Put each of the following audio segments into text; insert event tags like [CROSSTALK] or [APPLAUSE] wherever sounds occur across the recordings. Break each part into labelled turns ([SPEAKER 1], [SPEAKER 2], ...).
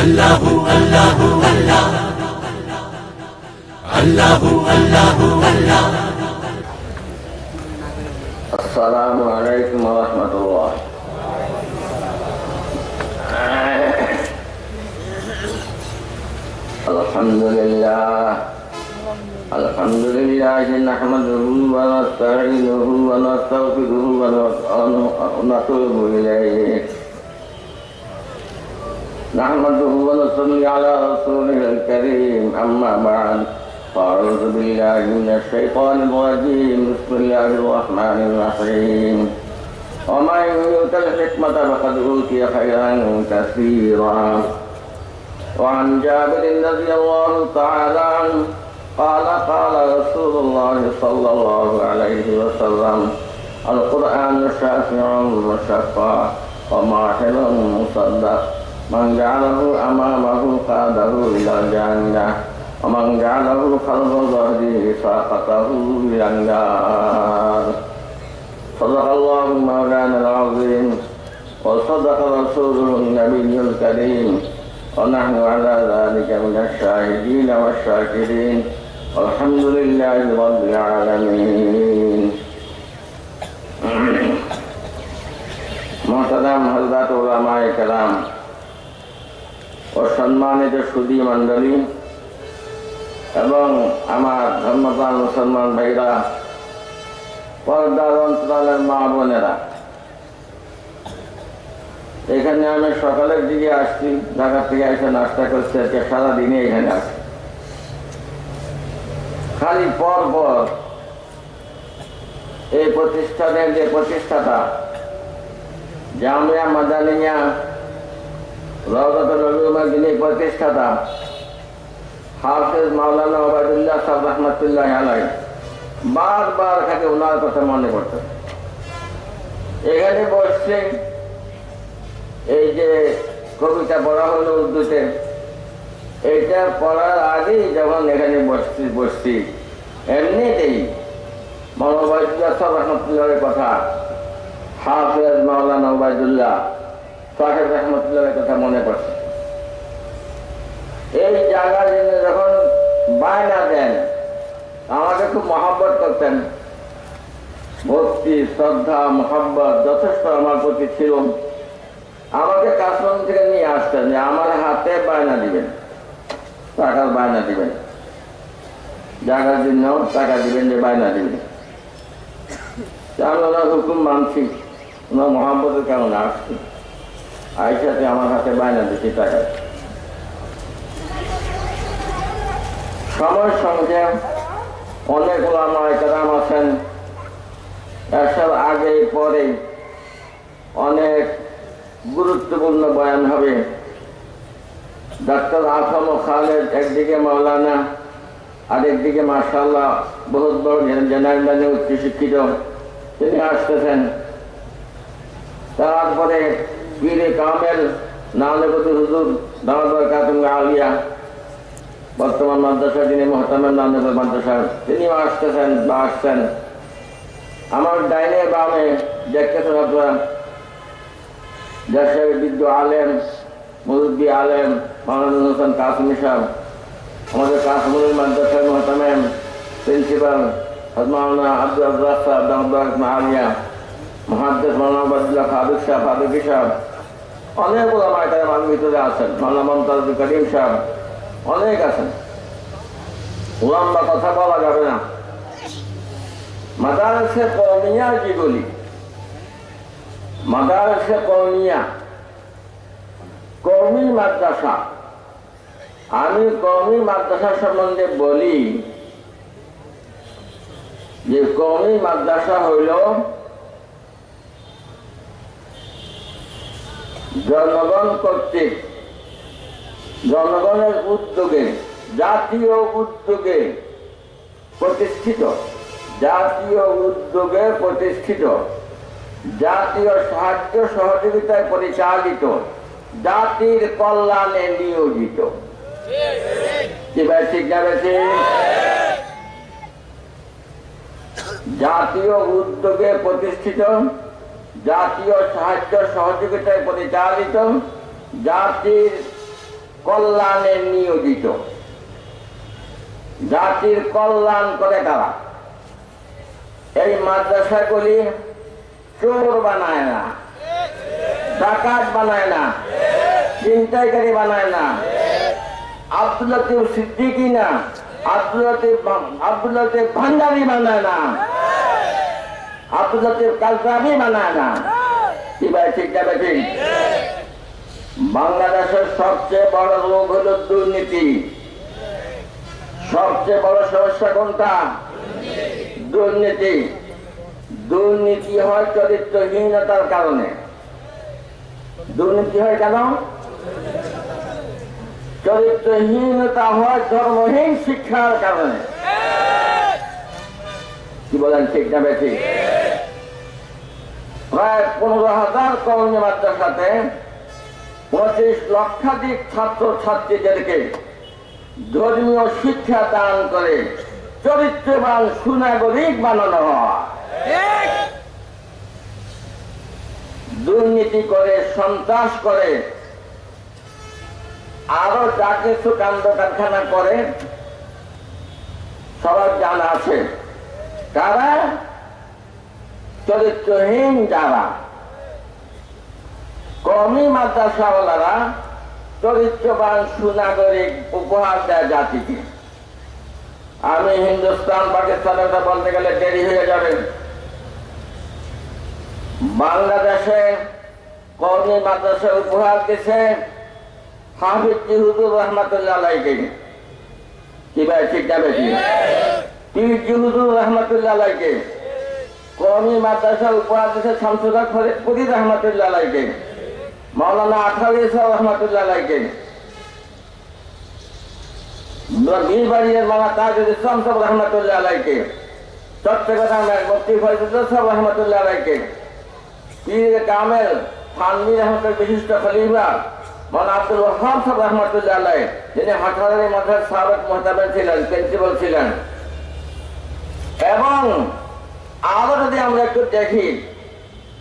[SPEAKER 1] আল্লাহু আল্লাহু আল্লাহ আল্লাহু আল্লাহু আল্লাহ
[SPEAKER 2] السلام عليكم ورحمة الله الحمد لله الحمد لله نحمده ونستعينه ونستغفره ونتوب إليه نحمده ونصلي على رسوله الكريم. أما بعد فأعوذ بالله من الشيطان الرجيم. بسم الله الرحمن الرحيم. ومن يؤت الحكمة فقد أوتي خيرا كثيرا. وعن جابر رضي الله تعالى عنه قال قال رسول الله صلى الله عليه وسلم القرآن شافع مشفع وماحل مصدق. من جعله أمامه قاده إلى الجنة ومن جعله خلف ظهره ساقطه إلى النار صدق الله مولانا العظيم وصدق رسوله النبي الكريم ونحن على ذلك من الشاهدين والشاكرين والحمد لله رب العالمين محترم حضرات علماء کرام সম্মানিত সুদী মণ্ডলী এবং আমার ধর্মপ্রাণ মুসলমান ভাইরা পর্দার অন্তরালের মা বোনেরা। এখানে আমি সকালের দিকে আসছি ঢাকা থেকে এসে নাস্তা করছি, আজকে সারাদিনে এখানে আসছি খালি পর পর এই প্রতিষ্ঠানের যে প্রতিষ্ঠাতা, জামিয়া মাদানিয়া উলুমের যিনি প্রতিষ্ঠাতা, হাফেজ মাওলানা ওবায়দুল্লাহ সাহেব রহমতুল্লাহ আলাই বারবার খালি ওনার কথা মনে পড়ত। এখানে বসছে এই যে কবিতা পড়া হলো উর্দুতে এইটা পড়ার আগেই যখন এখানে বসছি বসছি, এমনিতেই মনোবায়দুল্লাহ সাহেব রহমতুল্লাহের কথা, হাফেজ মাওলানা ওবায়দুল্লাহ সাহেব রহমতুল্লাহের কথা মনে পড়ছে এই জায়গার জন্য যখন বায়না দেন, আমাকে খুব মহাব্বত করতেন। ভক্তি, শ্রদ্ধা, মহাব্বত যথেষ্ট আমার প্রতি ছিল। আমাকে কাশ্মীর থেকে নিয়ে আসতেন যে আমার হাতে বায়না দিবেন, টাকার বায়না দিবেন। জায়গার জন্য টাকা দিবেন যে বায়না দিবেন। আমি ওনার হুকুম মানছি, ওনার মহাব্বতের কারণে আসছি। আইসাতে আমার হাতে বায়না দিচ্ছি টাকা সময় সঙ্গে অনেক ওলামায় কারাম আছেন। এসব আগে পরে অনেক গুরুত্বপূর্ণ বয়ান হবে। ডাক্তার আফম খালেদ একদিকে মাওলানা, আরেকদিকে মার্শাল্লাহ বহুত বড় জেনারেল উচ্চশিক্ষিত তিনি আসতেছেন। তারপরে পীরে কামেল নানবতী হুজুর দামোদর কাতুম আলিয়া বর্তমান মাদ্রাসা যিনি মহতামের নানবর মাদ্রাসা, তিনিও আসতেছেন বা আসছেন। আমার ডাইনে বামে দেখতেছেন আপনারা দেশের বিদ্যু আলেম, মুরব্বী আলেম মাহমুদ হোসেন কাসমি সাহেব, আমাদের কাশ্মীর মাদ্রাসার মহতামেম প্রিন্সিপাল হজমানা আব্দুল আব্দুল সাহেব দামোদর আলিয়া মহাদ্দেশ মাওলানা আবাদুল্লাহ ফারুক সাহেব, ফারুকি সাহেব অনেক ওলামা এখানে মানুষ ভিতরে আছেন, মাওলানা মমতাজুল করিম সাহেব অনেক আছেন। লম্বা কথা বলা যাবে না। মাদারসে কৌমিয়া কি বলি? মাদারসে কৌমিয়া কৌমি মাদ্রাসা। আমি কৌমি মাদ্রাসা সম্বন্ধে বলি যে কৌমি মাদ্রাসা হইল জনগণ কর্তৃক, জনগণের উদ্যোগে, জাতীয় উদ্যোগে প্রতিষ্ঠিত, জাতীয় উদ্যোগে প্রতিষ্ঠিত, জাতীয় সাহায্য সহযোগিতায় পরিচালিত, জাতির কল্যাণে নিয়োজিত। জাতীয় উদ্যোগে প্রতিষ্ঠিত জাতীয় সাহায্য সহযোগিতায় পরিচালিত জাতির কল্যাণে নিয়োজিত। জাতির কল্যাণ করে তারা। এই মাদ্রাসাগুলি চোর বানায় না, ডাকাত বানায় না চিন্তাইকারী বানায় না। আব্দুল লতিফ সিদ্দিকি না, আব্দুল লতিফ, আব্দুল ভান্ডারি বানায় না। আব্দুল লতিফ কালসাবি বানায় না কি ভাই, ঠিক ঠিক? বাংলাদেশের সবচেয়ে বড় রোগ হল দুর্নীতি। সবচেয়ে বড় সমস্যা কোনটা? দুর্নীতি। দুর্নীতি হয় চরিত্রহীনতার কারণে। দুর্নীতি হয় কেন? চরিত্রহীনতা হয় ধর্মহীন শিক্ষার কারণে। কি বলেন, ঠিক না বেঠিক প্রায় পনেরো হাজার কর্মী মাদ্রাসাতে পঁচিশ লক্ষাধিক ছাত্র ছাত্রীদেরকে ধর্মীয় শিক্ষা দান করে চরিত্রবান সুনাগরিক বানানো হয়। দুর্নীতি করে সন্ত্রাস করে আরও যা কিছু কাণ্ড কারখানা করে সবার জানা আছে। কারা? চরিত্রহীন যারা কমি মাদ্রাসাওয়ালারা চরিত্রবান সুনাগরিক উপহার দেয় জাতিকে। আমি হিন্দুস্তান পাকিস্তানের কথা বলতে গেলে দেরি হয়ে যাবে। বাংলাদেশে কর্মী মাদ্রাসা উপহার দিছে হাফিজ জিহুদুর রহমতুল্লাহ আলাইকে কি ভাই ঠিক যাবে কি পীর জিহুদুর রহমতুল্লাহ আলাইকে কর্মী মাদ্রাসা উপহার দিছে শামসুদা ফরিদপুরি রহমতুল্লাহ আলাইকে মৌলানা আঠারো রহমতুল্লাহ আলাইকে বীরবাড়ির মামা তাজুল ইসলাম সব রহমতুল্লাহ আলাইকে ছিলেন, প্রিন্সিপাল ছিলেন। এবং আরও যদি আমরা একটু দেখি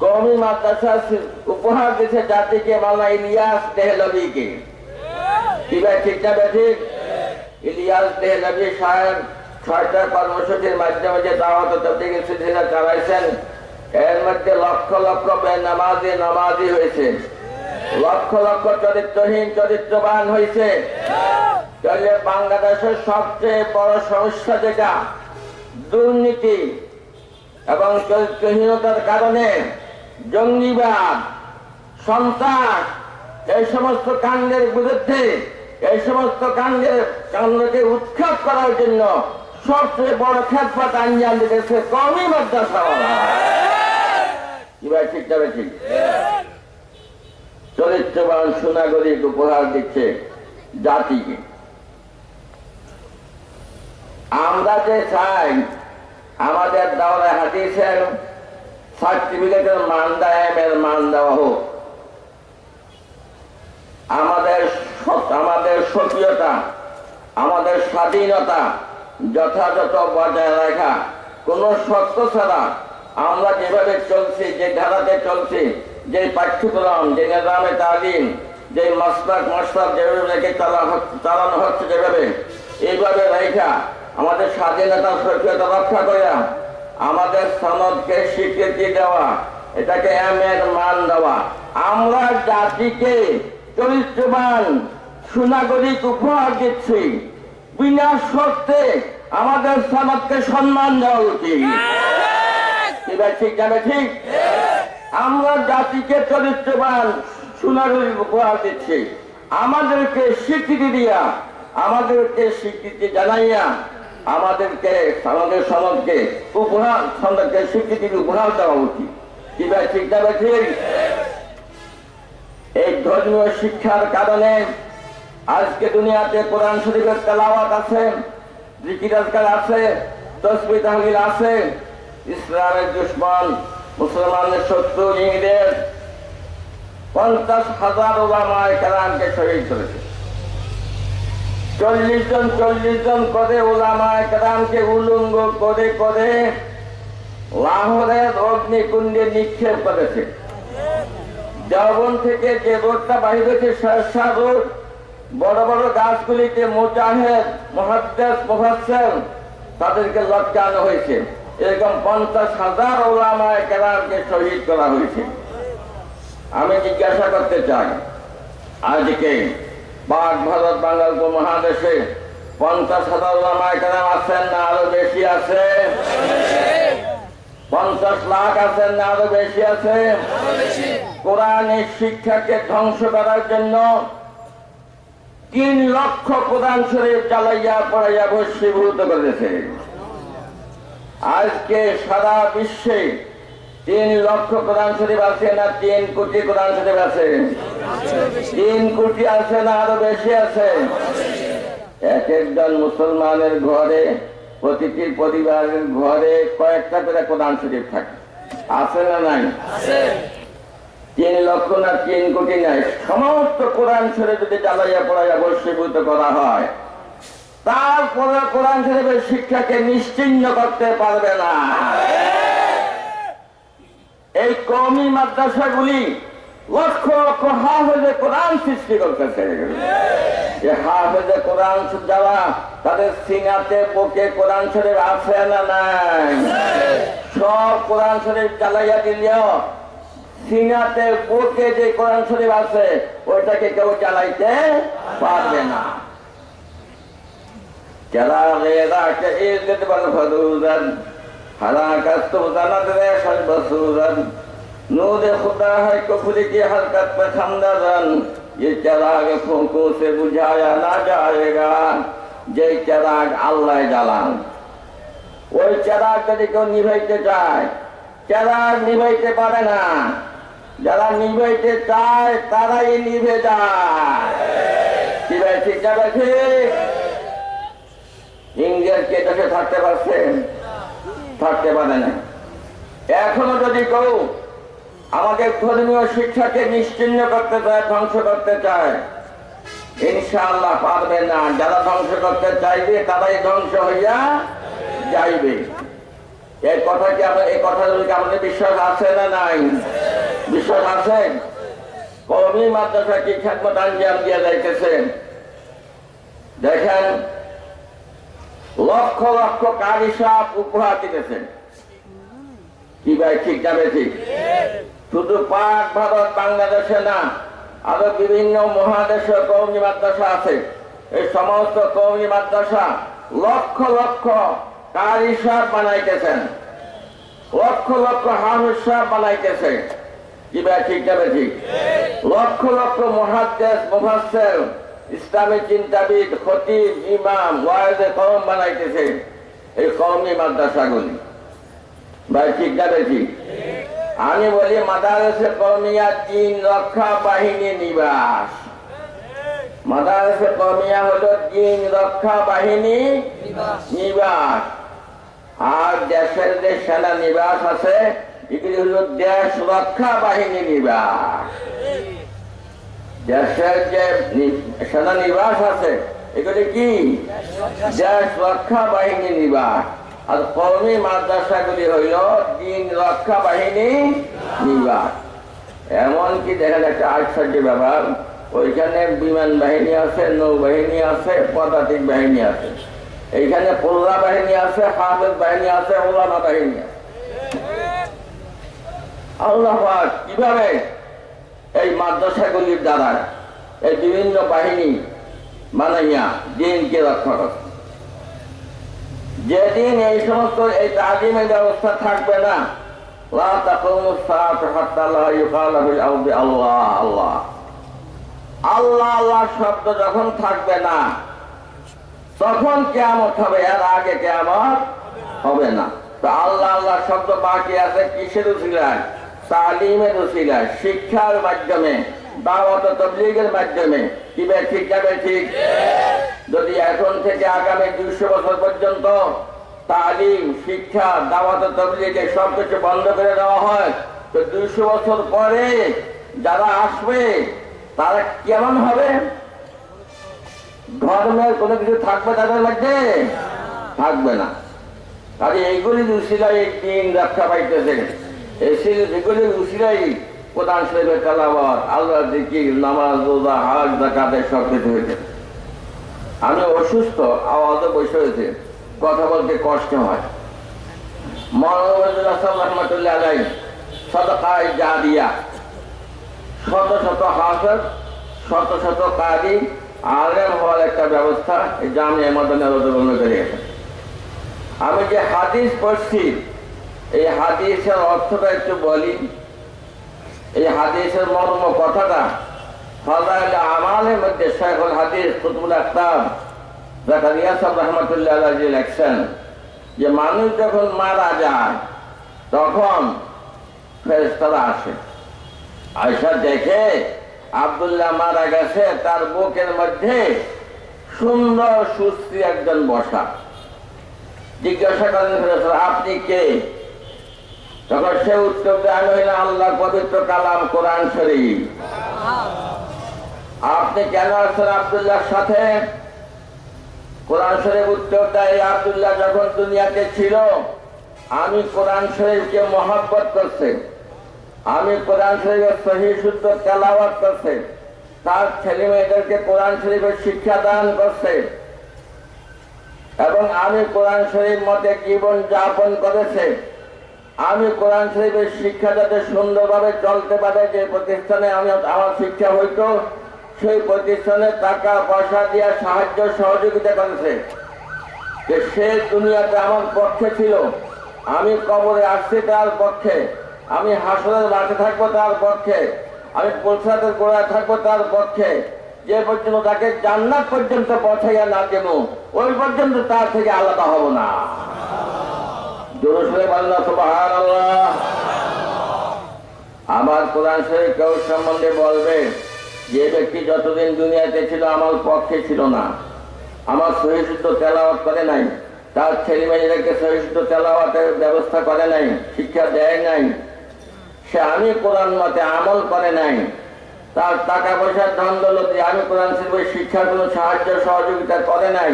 [SPEAKER 2] কৌমি মাদ্রাসা উপহার দিচ্ছে জাতিকে মাওলানা ইলিয়াস দেহলবিকে কি ইলিয়াস দেহলবি সাহেব ছয়টা মাধ্যমে যে দাওয়াত চালাইছেন, এর মধ্যে লক্ষ লক্ষ নামাজি নামাজি হয়েছে। লক্ষ লক্ষ চরিত্রহীন, চরিত্রবান হয়েছে। বাংলাদেশের সবচেয়ে বড় সমস্যা যেটা, দুর্নীতি। এবং চরিত্রহীনতার কারণে জঙ্গিবাদ, সন্ত্রাস, এই সমস্ত কাণ্ডের বিরুদ্ধে, এই সমস্ত কাণ্ডের কাণ্ডকে উৎখাত করার জন্য সবচেয়ে বড় খেতপাত আঞ্জাম দিতেছে কমই মাদ্রাসাওয়ালা কি ভাই ঠিক যাবে ঠিক? চরিত্রবান সুনাগরিক উপহার দিচ্ছে জাতিকে। আমরা যে চাই আমাদের দাওরা হাদিসের সার্টিফিকেটের মান দেয় মান দেওয়া হোক। আমাদের আমাদের সক্রিয়তা আমাদের স্বাধীনতা যথাযথ বজায় রাখা। কোন শর্ত ছাড়া আমরা যেভাবে চলছি, যে ধারাতে চলছি যে পাঠ্যক্রম, যে নিজামে তালিম যে মাস্টার মাস্টার যেভাবে রেখে চালা চালানো হচ্ছে যেভাবে, এইভাবে রেখা আমাদের স্বাধীনতা সক্রিয়তা রক্ষা করে আমাদের সনদকে স্বীকৃতি দেওয়া, এটাকে এম এর মান দেওয়া। আমরা জাতিকে চরিত্রবান, সুনাগরিক উপহার দিচ্ছি। বিনা শর্তে আমাদের সনদকে সম্মান দেওয়া উচিত। ভাই ঠিক যাবে ঠিক? আমরা জাতিকে চরিত্রবান, সুনাগরিক উপহার দিচ্ছি। আমাদেরকে স্বীকৃতি দিয়া, আমাদেরকে স্বীকৃতি জানাইয়া আমাদেরকে আমাদের সমাজকে উপহার সমাজকে স্বীকৃতির উপহার দেওয়া উচিত। কি ভাই, ঠিক যাবে ঠিক? এই ধর্মীয় শিক্ষার কারণে আজকে দুনিয়াতে কোরআন শরীফের তেলাওয়াত আছে, জিকির আজকাল আছে, তসবি তাহলিল আছে, ইসলামের দুশ্মন, মুসলমানের শত্রু, ইংরেজ, পঞ্চাশ হাজার ওলামায় কালামকে শহীদ করেছে। চল্লিশ জন চল্লিশ জন করে ওলামায় কালামকে উলঙ্গ করে করে লাহোরের অগ্নিকুণ্ডে নিক্ষেপ করেছে। দেওবন থেকে যে রোডটা বাহির হয়েছে শাহ রোড বড় বড় গাছগুলিতে মুজাহেদ মহাদ্দেশ মুফাসসির তাদেরকে লটকানো হয়েছে। এরকম পঞ্চাশ হাজার ওলামায় কেরামকে শহীদ করা হয়েছে। আমি জিজ্ঞাসা করতে চাই, আজকে পাক ভারত বাংলার উপমহাদেশে পঞ্চাশ হাজার ওলামায় আছেন না আরও বেশি আছে? পঞ্চাশ লাখ আছেন না আরও বেশি আছে? কোরআনের শিক্ষাকে ধ্বংস করার জন্য তিন লক্ষ প্রধান শরীফ চালাইয়া পড়াইয়া ভস্মীভূত করেছে। আজকে সারা বিশ্বে তিন লক্ষ কোরআন শরীফ আছে না তিন কোটি কোরআন শরীফ আছে? তিন কোটি আছে না আরও বেশি আছে? এক একজন মুসলমানের ঘরে প্রতিটি পরিবারের ঘরে কয়েকটা করে কোরআন শরীফ থাকে। আছে না নাই? তিন লক্ষ না তিন কোটি নাই? সমস্ত কোরআন শরীফ যদি জ্বালাইয়া পড়াইয়া বর্ষীভূত করা হয় তারপরে কোরআন শরীফের শিক্ষাকে নিশ্চিন্ন করতে পারবে না। এই কমি মাদ্রাসাগুলি লক্ষ লক্ষ হাফেজে কোরআন সৃষ্টি করতেছে। যে হাফেজে কোরআন যারা তাদের সিনাতে, বুকে কোরআন শরীফ আছে না নাই? সব কোরআন শরীফ চালাইয়া দিলেও সিনাতে, বুকে যে কোরআন শরীফ আছে, ওইটাকে কেউ চালাইতে পারবে না। যারা রেদাকে ইজ্জত বল حرکت تو زند ریشت بسورت نور خدا ہے کفر کی حرکت پہ خندرن یہ چراغ پھونکوں سے بجھایا نہ جائے گا যে চেরাগ আল্লাহ জ্বালান ওই চেরাগ যদি নিভাইতে চায় চেরাগ নিভাইতে পারে না যারা নিভাইতে চায় তারাই নিভে যায় ঠিক ইংরেজ কে দেখে থাকতে পারছেন থাকতে পারে না এখনও যদি কেউ আমাদের ধর্মীয় শিক্ষাকে নিশ্চিন্ন করতে চায়, ধ্বংস করতে চায়, ইনশাআল্লাহ পারবে না। যারা ধ্বংস করতে চাইবে, তারাই ধ্বংস হইয়া যাইবে। এই কথা কি আপনার এই কথাগুলিকে আমাদের বিশ্বাস আছে না নাই? বিশ্বাস আছে? কমি মাদ্রাসা কি খ্যাতমত আঞ্জাম দিয়ে যাইতেছেন দেখেন লক্ষ লক্ষ কারি সাপ উপহার দিতেছেন। কি ভাই, ঠিক যাবে ঠিক? শুধু পাক ভারত বাংলাদেশে না, আরও বিভিন্ন মহাদেশে কৌমি মাদ্রাসা আছে। এই সমস্ত কৌমি মাদ্রাসা লক্ষ লক্ষ কারি সাপ বানাইতেছেন। লক্ষ লক্ষ হানুর সাপ বানাইতেছে। কি ভাই, ঠিক যাবে ঠিক? লক্ষ লক্ষ মহাদেশ মুফাসসির ইসলামী চিন্তাবিদ, খতিব, ইমাম ওয়াইদে কম বানাইতেছে। এই কওমি মাদ্রাসাগুলি ভাই, ঠিক যাবে ঠিক আমি বলি, মাদারসে কমিয়া তিন রক্ষা বাহিনী নিবাস। মাদারসে কমিয়া হলো তিন রক্ষা বাহিনী নিবাস। আর দেশের যে সেনা নিবাস আছে, এগুলি হলো দেশ রক্ষা বাহিনী নিবাস। দেশের যে নি- সেনা নিবাস আছে, এগুলি কি? দেশ রক্ষা বাহিনী নিবাস। আর কৌমি মাদ্রাসাগুলি হইল দিন রক্ষা বাহিনী নিবাস। এমনকি দেখেন একটা আশ্চর্য ব্যাপার, ওইখানে বিমান বাহিনী আছে, নৌবাহিনী আছে, পদাতিক বাহিনী আছে। এইখানে পোল্লা বাহিনী আছে, হাফেজ বাহিনী আছে ওলামা বাহিনী আছে। আল্লাহ কীভাবে এই মাদ্রাসাগুলির দ্বারা এই বিভিন্ন বাহিনী বানাইয়া দিনকে রক্ষা করে। যেদিন এই সমস্ত এই তালিমের ব্যবস্থা থাকবে না আল্লাহ আল্লাহ। আল্লাহ শব্দ যখন থাকবে না, তখন কেয়ামত হবে, এর আগে কেমন হবে না। তো আল্লাহ আল্লাহ শব্দ বাকি আছে কিসের উচিলায় তালিমের উচিলায় শিক্ষার মাধ্যমে, দাওয়াত মাধ্যমে। কি ঠিক যাবে ঠিক? যদি এখন থেকে আগামী দুশো বছর পর্যন্ত তালিম, শিক্ষা, দাওয়াত তবলিগে সবকিছু বন্ধ করে দেওয়া হয়, তো দুশো বছর পরে যারা আসবে, তারা কেমন হবে? ধর্মের কোনো কিছু থাকবে তাদের মধ্যে? থাকবে না। আর এইগুলি উশিলাই দিন রক্ষা পাইতেছে এসি- এগুলি উশিলাই কোরআন শরীফের তেলাওয়াত আল্লাহ নামাজ, রোজা, হাজ জাকাতের হয়েছে। আমি অসুস্থ, আওয়াজে বসে হয়েছে কথা বলতে কষ্ট হয়। শত হওয়ার একটা ব্যবস্থা আমি যে হাদিস পড়ছি এই হাদিসের অর্থটা একটু বলি। এই হাদিসের মর্ম কথাটা মধ্যে হাদিস যে মানুষ যখন মারা যায়, তখন আসে। দেখে আব্দুল্লাহ মারা গেছে, তার বুকের মধ্যে সুন্দর সুস্থি একজন বসা। জিজ্ঞাসা করেন আপনি কে? তখন সে উত্তর দেয় আমি হইলাম আল্লাহ পবিত্র কালাম কোরআন শরীফ। আপনি কেন আছেন আব্দুল্লাহর সাথে? কোরআন শরীফ উত্তর দেয় "এই আব্দুল্লাহ যখন দুনিয়াতে ছিল আমি কোরআন শরীফকে মহাব্বত করছে। আমি কোরআন শরীফের সহি শুদ্ধ তেলাওয়াত করছে। তার ছেলে মেয়েদেরকে কোরআন শরীফের শিক্ষা দান করছে। এবং আমি কোরআন শরীফ মতে জীবন যাপন করেছে। আমি কোরআন শরীফের শিক্ষা যাতে সুন্দরভাবে চলতে পারে, যে প্রতিষ্ঠানে আমি আমার শিক্ষা হইতো, সেই প্রতিষ্ঠানে টাকা, পয়সা দিয়ে সাহায্য, সহযোগিতা করেছে। যে সে দুনিয়াতে আমার পক্ষে ছিল। আমি কবরে আসছি তার পক্ষে। আমি হাসনের মাঠে থাকব তার পক্ষে। আমি প্রসাদের গোড়ায় থাকব তার পক্ষে। যে পর্যন্ত তাকে জান্নাত পর্যন্ত পৌঁছাইয়া না দেব, ওই পর্যন্ত তার থেকে আলাদা হব না। আমার কোরআন শরীফ কেউ সম্বন্ধে বলবে, যে ব্যক্তি যতদিন দুনিয়াতে ছিল, আমার পক্ষে ছিল না। আমার সহিষ্ণুদ্ধ তেলাওয়াত করে নাই। তার ছেলে মেয়েদেরকে সহিষ্ণুদ্ধ তেলাওয়াতের ব্যবস্থা করে নাই, শিক্ষা দেয় নাই। সে আমি কোরআন মতে আমল করে নাই। তার টাকা পয়সার ধন দৌলতে আমি কোরআন শরীফের শিক্ষার কোনো সাহায্য, সহযোগিতা করে নাই।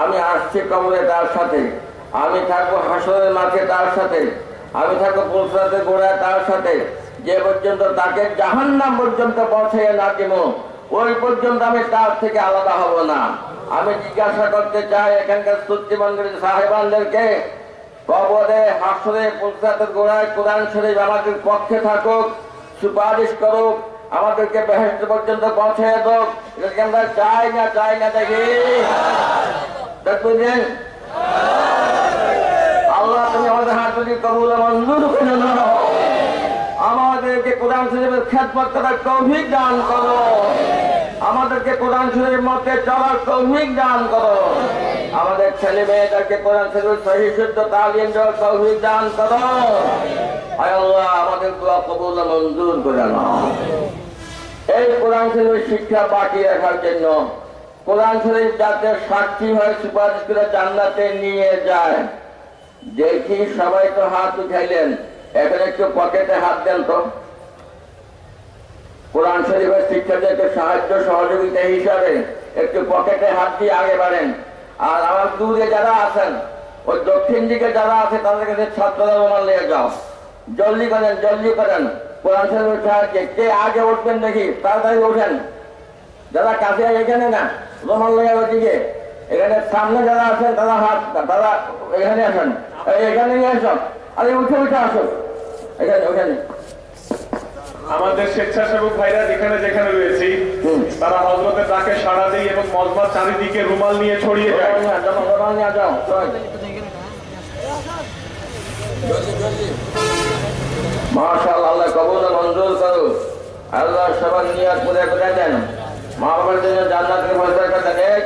[SPEAKER 2] আমি আসছি কবরে তার সাথে। আমি থাকব হাসরের মাঠে তার সাথে। আমি থাকব পুলসাতে গোড়ায় তার সাথে। যে পর্যন্ত তাকে জাহান্নাম পর্যন্ত পৌঁছাইয়া না দেব, ওই পর্যন্ত আমি তার থেকে আলাদা হব না। আমি জিজ্ঞাসা করতে চাই এখানকার সুত্রিমন্দির সাহেবানদেরকে, কবরে হাসরে পুলসাতের গোড়ায় কোরআন শরীফ আমাদের পক্ষে থাকুক, সুপারিশ করুক, আমাদেরকে বেহেস্ট পর্যন্ত পৌঁছে এটাকে আমরা চাই না চাই না দেখি। দেখবেন আল্লাহ তুমি আমাদের হাত তুলি আমাদেরকে কোরআন শরীফের খেদমত করার তৌফিক দান করো। আমাদেরকে কোরআন শরীফের মতে চলার তৌফিক দান করো। আমাদের ছেলে মেয়েদেরকে কোরআন শরীফের সহি, শুদ্ধ তালিম দেওয়ার তৌফিক দান করো। আমাদের কবুল মঞ্জুর করে এই কোরআন শরীফের শিক্ষা বাকি রাখার জন্য কোরআন শরীফ যাতে সাক্ষী হয়ে, সুপারিশ করে জান্নাতে নিয়ে যায়। দেখি সবাই তো হাত উঠাইলেন। এখন একটু পকেটে হাত দেন তো। কোরআন শরীফের শিক্ষাদেরকে সাহায্য সহযোগিতা হিসাবে একটু পকেটে হাত দিয়ে আগে বাড়েন। আর আমার দূরে যারা আছেন, ওই দক্ষিণ দিকে যারা আছে, তাদের কাছে ছাত্ররা রোমান নিয়ে যাও। জলদি করেন জলদি করেন। কোরআন শরীফের সাহায্যে কে আগে উঠবেন দেখি, তাড়াতাড়ি উঠেন। যারা কাছে এখানে না রোমান লেগে ওদিকে। এখানে সামনে যারা আছেন তারা হাত তারা এখানে আসেন। এখানে নিয়ে আসো আরে উঠে উঠে আসো এখানে ওখানে।
[SPEAKER 3] আমাদের স্বেচ্ছাসেবক ভাইরা যেখানে যেখানে রয়েছে। তারা হজরতের ডাকে সাড়া দেয় এবং মজমার চারিদিকে রুমাল নিয়ে ছড়িয়ে যায়।
[SPEAKER 2] মাশাআল্লাহ, আল্লাহ কবুল মঞ্জুর করো আল্লাহ সবার নিয়াত পুরে করে দেন। মা জন্য জান্নাতের এই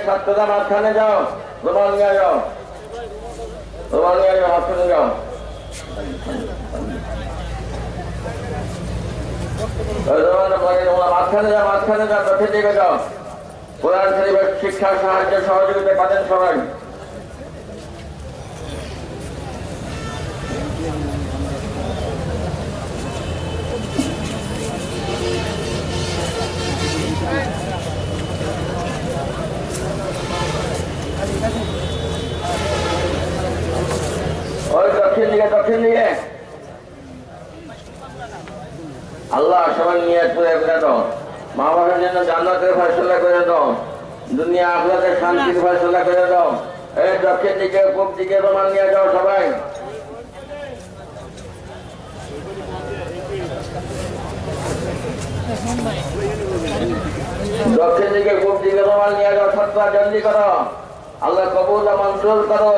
[SPEAKER 2] মাঝখানে যাও। তোমার নিয়ে যাও। তোমার নিয়ে যাও, মাঝখানে যাও। যাও যাও যাও। শিক্ষা সাহায্য সহযোগিতা পাচ্ছেন সবাই। দক্ষিণ দিকে দক্ষিণ দিকে আল্লাহ সবাই নিয়ে করে দাও। মা বাবার জন্য জান্নাতের ফয়সলা করে দাও। দুনিয়া আপনাদের শান্তির ফয়সলা করে দাও। এই দক্ষিণ দিকে, পূব দিকে রোমান নিয়ে যাও সবাই। দক্ষিণ দিকে, পূব দিকে রোমান নিয়ে যাও সত্তা জলদি করো। আল্লাহ কবুল ও মঞ্জুর করো।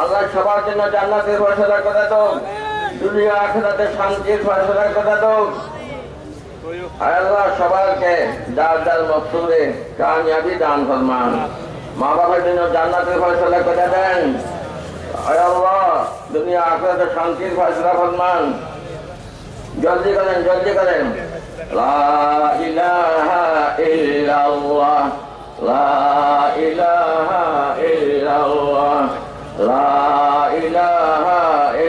[SPEAKER 2] আল্লাহ সবার জন্য জান্নাতের ফয়সলা করে দাও দুনিয়া আখেরাতে শান্তির ফয়সলা করে দাও আল্লাহ, সবাইকে যার যার মকসুদে কামিয়াবি দান ফরমান। মা বাবার জন্য জান্নাতের ফয়সলা করে দেন। আল্লাহ, দুনিয়া আখেরাতে শান্তির ফয়সলা ফরমান। জলদি করেন জলদি করেন। লা ইলাহা ইল্লাল্লাহ, লা ইলাহা ইল্লাল্লাহ। লা ইলাহা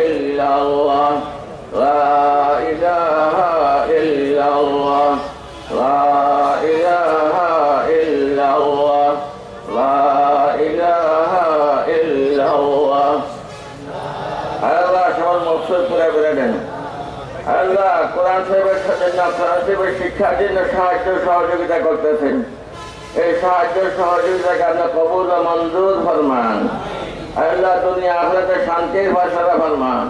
[SPEAKER 2] ইল্লাল্লাহ, লা ইলাহা ইল্লাল্লাহ, লা ইলাহা ইল্লাল্লাহ, লা ইলাহা ইল্লাল্লাহ। আল্লাহ সবার মকসুদ পুরা করে দেন। আল্লাহ কোরআন সাহেবের সাথে না, কোরআন সাহেবের শিক্ষার জন্য সাহায্য সহযোগিতা করতেছেন। এই সাহায্য সহযোগিতাকে আপনার কবুল ও মঞ্জুর ফরমান। আল্লাহ তুমি আপনাদের শান্তির ভাষাটা ফরমান।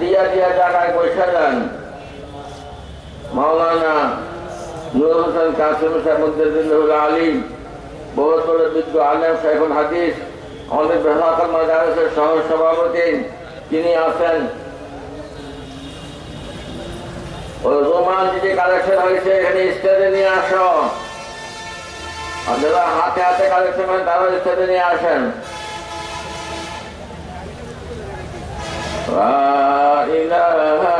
[SPEAKER 2] দিয়া দিয়া জায়গায় বসে যান। মাওলানা নুর হোসেন কাসিম সাহেব আলী বহুত বড় বিজ্ঞ আলেম শেখুল হাদিস আমাদের বেহাকাল মাদারসের সহ সভাপতি তিনি আছেন রোমান যে কালেকশন হয়েছে, এখানে স্টেজে নিয়ে আসো। যারা হাতে হাতে কালেকশন হয় তারা স্টেজে নিয়ে আসেন। লা ইলাহা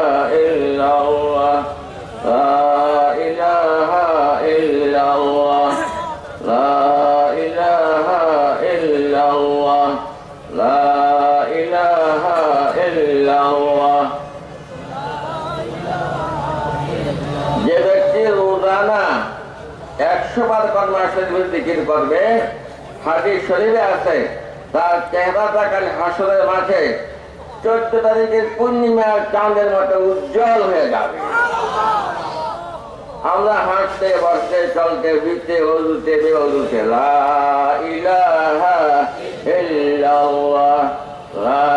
[SPEAKER 2] শরীরে আছে, তার চেহারাটা কাল হাসরের মাঠে। চোদ্দ তারিখের পূর্ণিমার চাঁদের মতো উজ্জ্বল হয়ে যাবে। আমরা হাঁটতে, বসতে, চলতে, ফিরতে অজুতে বেঅজুতে লা ইলাহা ইল্লাল্লাহ, লা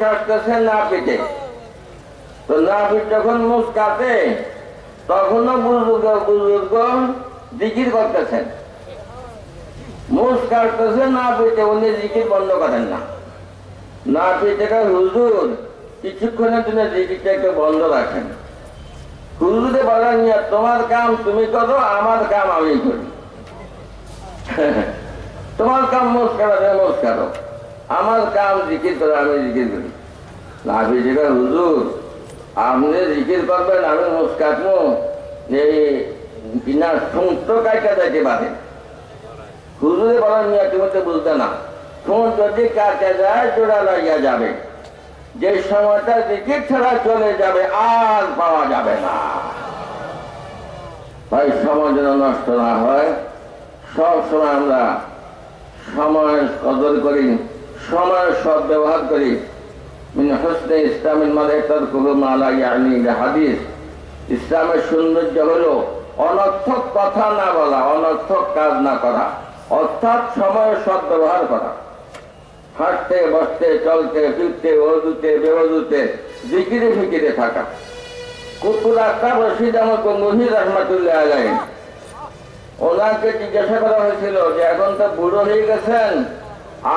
[SPEAKER 2] কাটতেছে না পিঠে তো না পিঠ যখন মুখ কাটে তখনও বুজুর্গ বুজুর্গ জিকির করতেছেন। মুখ কাটতেছে না পিঠে উনি জিকির বন্ধ করেন না। না পেটেটা হুজুর কিছুক্ষণের জন্য জিকিরটা একটু বন্ধ রাখেন। হুজুরে বলেন "ইয়া, তোমার কাম তুমি করো আমার কাম আমি করি। [LAUGHS] তোমার কাম মোস করো মোস করো আমার কাম জিকির করো আমি জিকির করি। হুজুর আপনি জিকির করবেন আমি মোস কাটবো। এই কিনা সুন্ত কাইটা যাইতে পারে। হুজুরে বলেন "ইয়া, তুমি তো বুঝতে না যাবে। যে সময়টা টিকিট ছাড়া চলে যাবে আর পাওয়া যাবে না। ভাই সময় যেন নষ্ট না হয়। সব সময় আমরা সময় কদর করি সময়ের সদ ব্যবহার করি। ইসলামের ইসলামের সৌন্দর্য হলো অনর্থক কথা না বলা, অনর্থক কাজ না করা, অর্থাৎ সময়ের সদ ব্যবহার করা। হাঁটতে, বসতে, চলতে, ফিরতে, অজুতে বেওজুতে জিকিরে ফিকিরে থাকা। কুতুল আক্তাব রশিদ ওনাকে জিজ্ঞাসা করা হয়েছিল যে, এখন তো বুড়ো হয়ে গেছেন,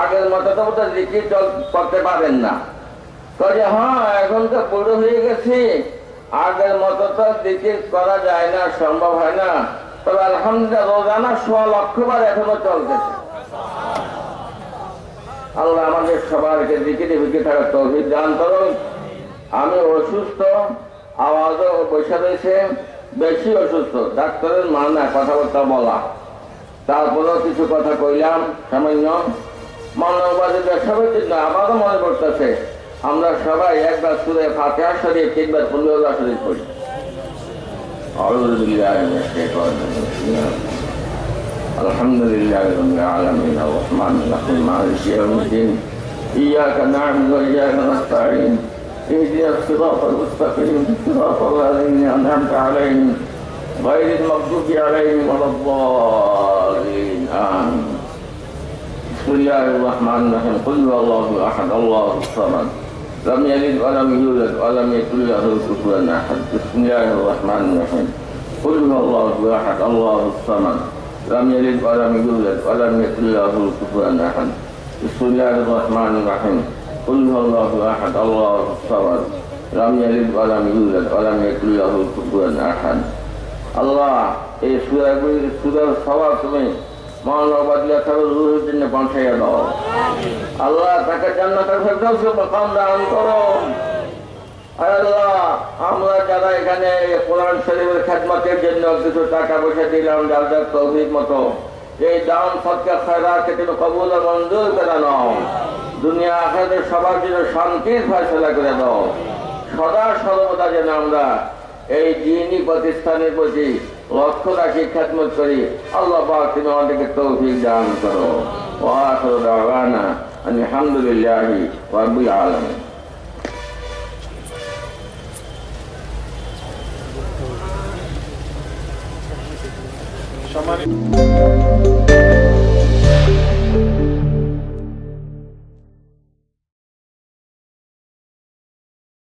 [SPEAKER 2] আগের মতো তো জিকির করতে পারেন না। তো হ্যাঁ এখন তো বুড়ো হয়ে গেছি। আগের মতো তো জিকির করা যায় না, সম্ভব হয় না। তবে আলহামদুলিল্লাহ রোজানা সোয়া লক্ষ বার এখনও চলতেছে। আল্লাহ আমাদের সবারকে দিকে দিকে থাকার তৌফিক দান করুন। আমি অসুস্থ, আওয়াজও বসে রয়েছে, বেশি অসুস্থ। ডাক্তারের মানা, কথাবার্তা বলা। তারপরেও কিছু কথা কইলাম, সামান্য। মানববাদী সবের জন্য আমারও মনে করতেছে আমরা সবাই একবার সুরে ফাতেহা শরীফ তিনবার পনেরো শরীফ পড়ি أعوذ بالله من الشيطان الرجيم الحمد لله رب العالمين الرحمن الرحيم مالك يوم الدين إياك نعبد وإياك نستعين اهدنا الصراط المستقيم صراط الذين أنعمت عليهم غير المغضوب عليهم ولا الضالين آمين بسم الله الرحمن الرحيم قل هو الله أحد الله الصمد لم يلد ولم يولد ولم يكن له كفوا احد بسم الله الرحمن الرحيم قل هو الله واحد الله الصمد لم يلد ولم يولد ولم يكن له كفوا احد بسم الله الرحمن الرحيم قل هو الله واحد الله الصمد لم يلد ولم يولد ولم يكن له كفوا احد الله اي سوره سوره الصواب تمام জন্য পৌঁছাইয়া দাও। আল্লাহ, তাকে জান্নাতের ফেরদাউসে আল্লাহ, আমরা যারা এখানে কোরআন শরীফের খেদমতের জন্য কিছু টাকা পয়সা দিলাম, যার যার মতো, এই দান, সৎকার, খয়রাতকে তুমি কবুল মঞ্জুর করে নাও। দুনিয়া আখাদের সবার জন্য শান্তির ফয়সলা করে দাও। সদা সর্বদা যেন আমরা এই দিনই প্রতিষ্ঠানের প্রতি লক্ষ্য রাখি খেদমত করি। আল্লাহ পাক তুমি আমাদেরকে তৌফিক দান করো। ওয়াখির দাওয়ানা আলহামদুলিল্লাহি রাব্বিল আলামিন।
[SPEAKER 3] সম্মানিত